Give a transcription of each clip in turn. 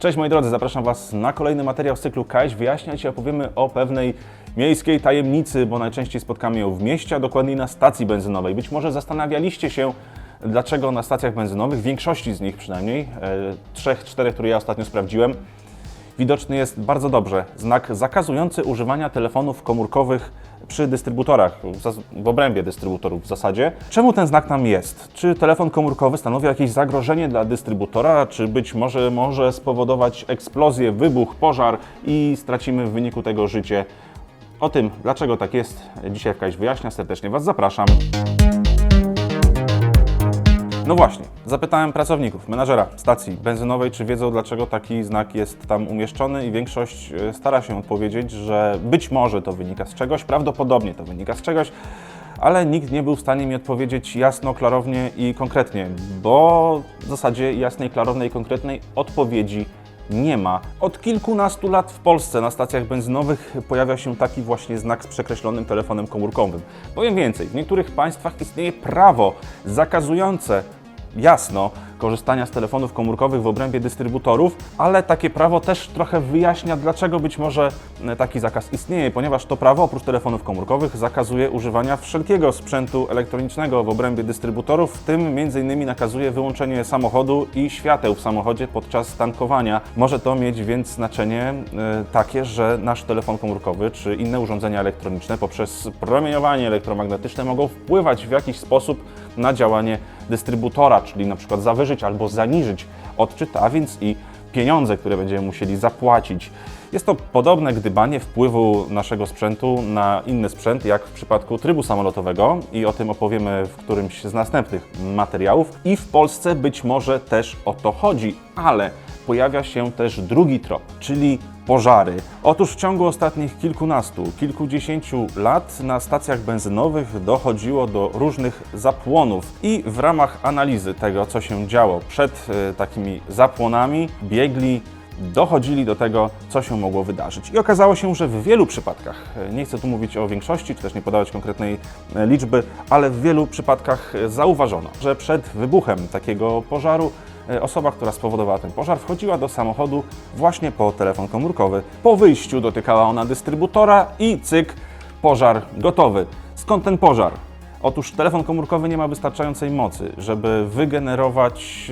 Cześć moi drodzy, zapraszam Was na kolejny materiał z cyklu Kaś. Wyjaśniać Ci opowiemy o pewnej miejskiej tajemnicy, bo najczęściej spotkamy ją w mieście, a dokładniej na stacji benzynowej. Być może zastanawialiście się, dlaczego na stacjach benzynowych, w większości z nich przynajmniej, e, trzech, czterech, które ja ostatnio sprawdziłem, widoczny jest bardzo dobrze znak zakazujący używania telefonów komórkowych przy dystrybutorach, w obrębie dystrybutorów w zasadzie. Czemu ten znak tam jest? Czy telefon komórkowy stanowi jakieś zagrożenie dla dystrybutora, czy być może może spowodować eksplozję, wybuch, pożar i stracimy w wyniku tego życie? O tym, dlaczego tak jest, dzisiaj w Kaś wyjaśnia. Serdecznie Was zapraszam. No właśnie, zapytałem pracowników, menadżera stacji benzynowej, czy wiedzą, dlaczego taki znak jest tam umieszczony, i większość e, stara się odpowiedzieć, że być może to wynika z czegoś, prawdopodobnie to wynika z czegoś, ale nikt nie był w stanie mi odpowiedzieć jasno, klarownie i konkretnie, bo w zasadzie jasnej, klarownej i konkretnej odpowiedzi nie ma. Od kilkunastu lat w Polsce na stacjach benzynowych pojawia się taki właśnie znak z przekreślonym telefonem komórkowym. Powiem więcej, w niektórych państwach istnieje prawo zakazujące jasno korzystania z telefonów komórkowych w obrębie dystrybutorów, ale takie prawo też trochę wyjaśnia, dlaczego być może e, taki zakaz istnieje, ponieważ to prawo oprócz telefonów komórkowych zakazuje używania wszelkiego sprzętu elektronicznego w obrębie dystrybutorów, w tym m.in. nakazuje wyłączenie samochodu i świateł w samochodzie podczas tankowania. Może to mieć więc znaczenie e, takie, że nasz telefon komórkowy czy inne urządzenia elektroniczne poprzez promieniowanie elektromagnetyczne mogą wpływać w jakiś sposób na działanie dystrybutora, czyli na przykład zawyżyć albo zaniżyć odczyt, a więc i pieniądze, które będziemy musieli zapłacić. Jest to podobne gdybanie wpływu naszego sprzętu na inny sprzęt, jak w przypadku trybu samolotowego i o tym opowiemy w którymś z następnych materiałów. I w Polsce być może też o to chodzi, ale pojawia się też drugi trop, czyli pożary. Otóż w ciągu ostatnich kilkunastu, kilkudziesięciu lat na stacjach benzynowych dochodziło do różnych zapłonów i w ramach analizy tego, co się działo przed e, takimi zapłonami, biegli dochodzili do tego, co się mogło wydarzyć. I okazało się, że w wielu przypadkach, e, nie chcę tu mówić o większości, czy też nie podawać konkretnej e, liczby, ale w wielu przypadkach zauważono, że przed wybuchem takiego pożaru osoba, która spowodowała ten pożar, wchodziła do samochodu właśnie po telefon komórkowy. Po wyjściu dotykała ona dystrybutora i cyk, pożar gotowy. Skąd ten pożar? Otóż telefon komórkowy nie ma wystarczającej mocy, żeby wygenerować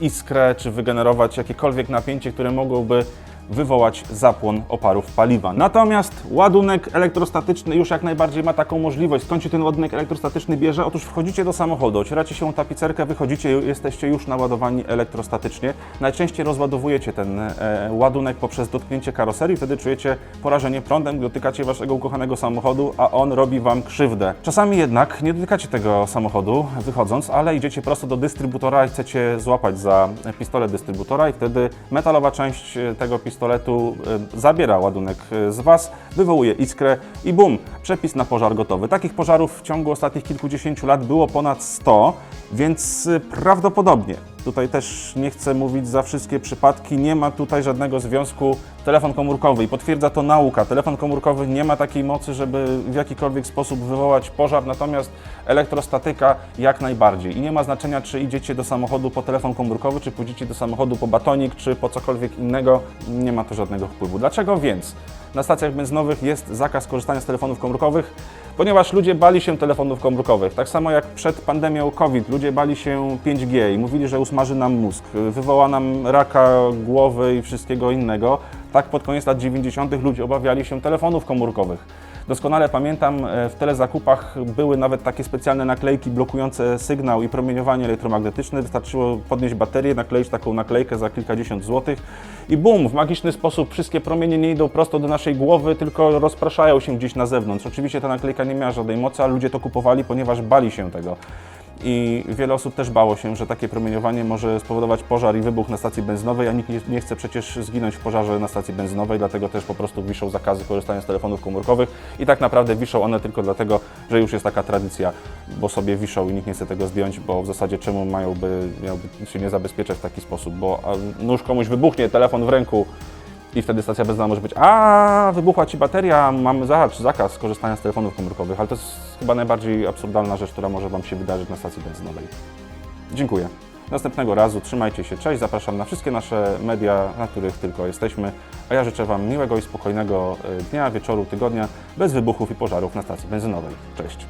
e, iskrę czy wygenerować jakiekolwiek napięcie, które mogłoby wywołać zapłon oparów paliwa. Natomiast ładunek elektrostatyczny już jak najbardziej ma taką możliwość. Skąd się ten ładunek elektrostatyczny bierze? Otóż wchodzicie do samochodu, ocieracie się o tapicerkę, wychodzicie, jesteście już naładowani elektrostatycznie. Najczęściej rozładowujecie ten e, ładunek poprzez dotknięcie karoserii, wtedy czujecie porażenie prądem, dotykacie waszego ukochanego samochodu, a on robi wam krzywdę. Czasami jednak nie dotykacie tego samochodu wychodząc, ale idziecie prosto do dystrybutora i chcecie złapać za pistolet dystrybutora i wtedy metalowa część e, tego pistoletu e, zabiera ładunek e, z Was, wywołuje iskrę i bum, przepis na pożar gotowy. Takich pożarów w ciągu ostatnich kilkudziesięciu lat było ponad 100, więc e, prawdopodobnie, tutaj też nie chcę mówić za wszystkie przypadki, nie ma tutaj żadnego związku telefon komórkowy i potwierdza to nauka. Telefon komórkowy nie ma takiej mocy, żeby w jakikolwiek sposób wywołać pożar, natomiast elektrostatyka jak najbardziej. I nie ma znaczenia, czy idziecie do samochodu po telefon komórkowy, czy pójdziecie do samochodu po batonik, czy po cokolwiek innego, nie ma to żadnego wpływu. Dlaczego więc na stacjach benzynowych jest zakaz korzystania z telefonów komórkowych? Ponieważ ludzie bali się telefonów komórkowych. Tak samo jak przed pandemią COVID, ludzie bali się 5G i mówili, że usmaży nam mózg, wywoła nam raka głowy i wszystkiego innego. Tak pod koniec lat 90. ludzie obawiali się telefonów komórkowych. Doskonale pamiętam, e, w telezakupach były nawet takie specjalne naklejki blokujące sygnał i promieniowanie elektromagnetyczne. Wystarczyło podnieść baterię, nakleić taką naklejkę za kilkadziesiąt złotych i bum, w magiczny sposób wszystkie promienie nie idą prosto do naszej głowy, tylko rozpraszają się gdzieś na zewnątrz. Oczywiście ta naklejka nie miała żadnej mocy, ale ludzie to kupowali, ponieważ bali się tego. I wiele osób też bało się, że takie promieniowanie może spowodować pożar i wybuch na stacji benzynowej, a nikt nie, nie chce przecież zginąć w pożarze na stacji benzynowej, dlatego też po prostu wiszą zakazy korzystania z telefonów komórkowych. I tak naprawdę wiszą one tylko dlatego, że już jest taka tradycja, bo sobie wiszą i nikt nie chce tego zdjąć, bo w zasadzie czemu mają,by miałby się nie zabezpieczać w taki sposób, bo nóż komuś wybuchnie, telefon w ręku, i wtedy stacja benzynowa może być, a wybuchła Ci bateria, mamy zakaz, zakaz korzystania z telefonów komórkowych, ale to jest chyba najbardziej absurdalna rzecz, która może Wam się wydarzyć na stacji benzynowej. Dziękuję. Następnego razu trzymajcie się, cześć, zapraszam na wszystkie nasze media, na których tylko jesteśmy, a ja życzę Wam miłego i spokojnego e, dnia, wieczoru, tygodnia, bez wybuchów i pożarów na stacji benzynowej. Cześć!